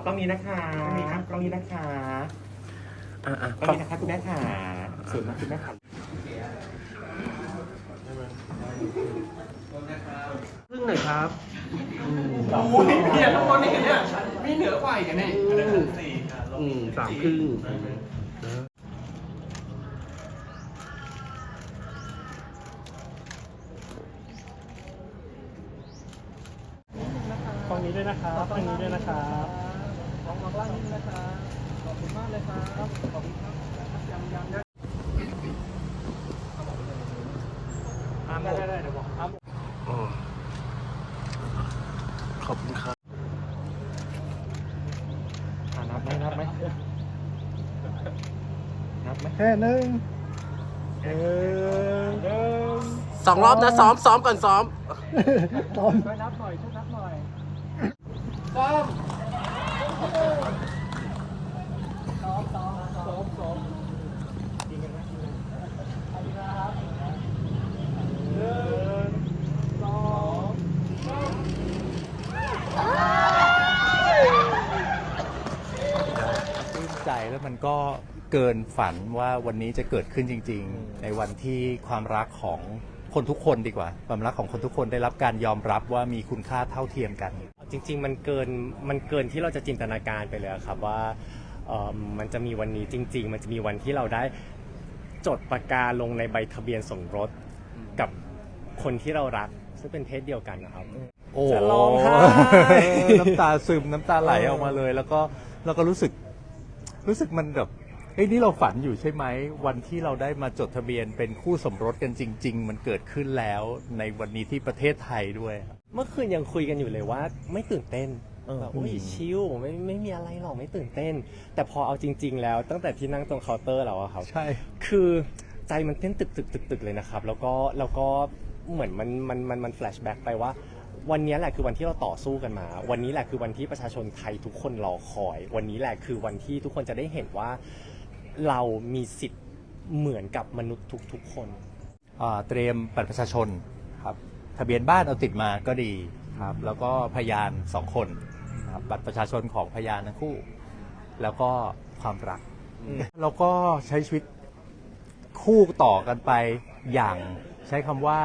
อกล้องนี้นะคะกล้องนี้ครับกล้องนี้นะคะอะอะกล้องนี้นะคะคุณแม่ค่ะสวยมากคุณแม่ค่ะครึ่งหน่อยครับโอ้ยเนี่ยทุกคนนี่เห็นเนี่ยมีเหนือกว่าอีกอันนี่อืมสามครึ่งตรงนี้ด้วยนะครับตรงนี้ด้วยนะครับล องลองล่างนิดนึงนะครับขอบคุณมากเลยครับ ขอบคุณครับยังยังยังอาร์มได้ได้ได้เดี๋ยวบอกอาร์มอ๋อขอบคุณครับอะนับไหมนับไหมนับไหมแค่หนึ่งหนึ่งหนึ่งสองรอบนะซ้อมซ้อมก่อนซ้อมตอนช่วยนับหน่อยช่วยนับหน่อยปลื้ม ใจแล้วมันก็เกินฝันว่าวันนี้จะเกิดขึ้นจริง ๆ ในวันที่ความรักของคนทุกคนดีกว่า ความรักของคนทุกคนได้รับการยอมรับว่ามีคุณค่าเท่าเทียมกัน จริง ๆ มันเกินมันเกินที่เราจะจินตนาการไปเลยอะครับว่าเอิ่มมันจะมีวันนี้จริง ๆ มันจะมีวันที่เราได้จดประกาลงในใบทะเบียนสมรสกับคนที่เรารัก ซึ่งเป็นเพศเดียวกันนะครับ โอ้จะร้องไห้ น้ำตาซึมน้ำตาไหลออกมาเลย แล้วก็แล้วก็รู้สึก รู้สึกมันแบบเฮ้ยนี่เราฝันอยู่ใช่ไหมวันที่เราได้มาจดทะเบียนเป็นคู่สมรสกันจริง ๆ มันเกิดขึ้นแล้วในวันนี้ที่ประเทศไทยด้วยครับ เมื่อคืนยังคุยกันอยู่เลยว่า ไม่ตื่นเต้นเออแบบโอ้ยอืมชิลไม่ไม่มีอะไรหรอกไม่ตื่นเต้น แต่พอเอาจริง ๆ แล้วตั้งแต่ที่นั่งตรงเคาน์เตอร์แล้วอะครับ ใช่ คือใจมันเต้นตึกตึกตึกตึกเลยนะครับ แล้วก็แล้วก็เหมือนมันมันมันมันแฟลชแบ็กไปว่า วันนี้แหละคือวันที่เราต่อสู้กันมา วันนี้แหละคือวันที่ประชาชนไทยทุกคนรอคอย วันนี้แหละคือวันที่ทุกคนจะได้เห็นว่าเรามีสิทธิ์เหมือนกับมนุษย์ทุกๆคนอ่าเตรียมบัตรประชาชนครับ ทะเบียนบ้านเอาติดมาก็ดีครับ แล้วก็พยานสองคนครับบัตรประชาชนของพยานทั้งคู่ แล้วก็ความรัก แล้วก็ใช้ชีวิตคู่ต่อกันไปอย่างใช้คำว่า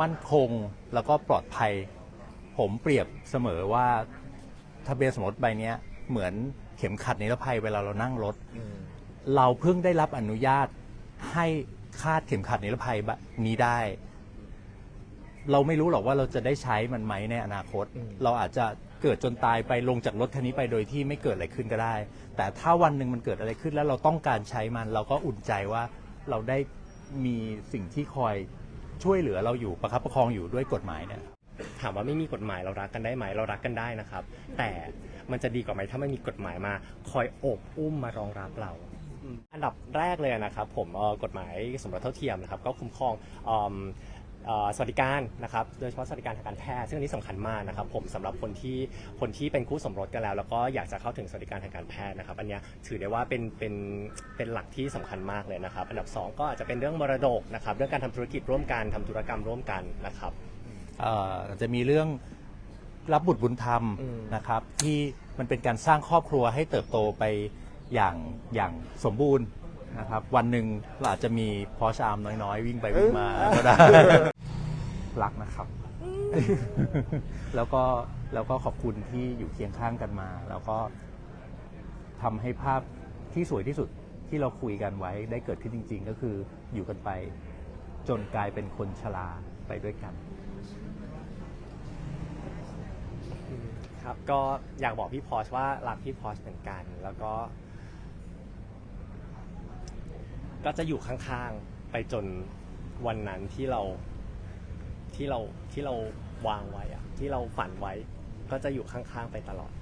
มั่นคงแล้วก็ปลอดภัย ผมเปรียบเสมอว่าทะเบียนสมรสใบเนี้ยเหมือนเข็มขัดนิรภัยเวลาเรานั่งรถ เราเพิ่งได้รับอนุญาตให้คาดเข็มขัดนิรภัยแบบนี้ได้ เราไม่รู้หรอกว่าเราจะได้ใช้มันไหมในอนาคต เราอาจจะเกิดจนตายไปลงจากรถคันนี้ไปโดยที่ไม่เกิดอะไรขึ้นก็ได้ แต่ถ้าวันหนึ่งมันเกิดอะไรขึ้นแล้วเราต้องการใช้มัน เราก็อุ่นใจว่าเราได้มีสิ่งที่คอยช่วยเหลือเราอยู่ประคับประคองอยู่ด้วยกฎหมายเนี่ยถามว่าไม่มีกฎหมายเรารักกันได้ไหมเรารักกันได้นะครับ แต่มันจะดีกว่าไหมถ้าไม่มีกฎหมายมา คอยโอบอุ้มมารองรับเรา อันดับแรกเลยนะครับ ผมเอ่อกฎหมายสมรสเท่าเทียมนะครับ ก็คุ้มครองเอิ่มเอ่อ สวัสดิการนะครับโดยเฉพาะสวัสดิการทางการแพทย์ซึ่งอันนี้สำคัญมากนะครับผมสำหรับคนที่คนที่เป็นคู่สมรสกันแล้ว แล้วก็อยากจะเข้าถึงสวัสดิการทางการแพทย์นะครับอันเนี้ยถือได้ว่าเป็นเป็นเป็นหลักที่สำคัญมากเลยนะครับ อันดับสองก็อาจจะเป็นเรื่องมรดกนะครับเรื่องการทำธุรกิจร่วมกันทำธุรกรรมร่วมกันนะครับ เอ่อจะมีเรื่องรับบุตรบุญธรรมอืม นะครับ ที่มันเป็นการสร้างครอบครัวให้เติบโตไปอย่างอย่างสมบูรณ์นะครับ วันหนึ่งเราอาจจะมีพอชอามน้อยๆ วิ่งไปวิ่งมาก็ได้ รักนะครับ แล้วก็แล้วก็ขอบคุณที่อยู่เคียงข้างกันมา แล้วก็ทำให้ภาพที่สวยที่สุดที่เราคุยกันไว้ได้เกิดขึ้นจริง ๆ ก็คืออยู่กันไปจนกลายเป็นคนชราไปด้วยกัน ครับก็อยากบอกพี่พอชว่ารักพี่พอชเหมือนกัน แล้วก็ ก็จะอยู่ข้างๆ ไปจนวันนั้นที่เรา ที่เราที่เราวางไว้อะที่เราฝันไว้ก็จะอยู่ข้างๆไปตลอด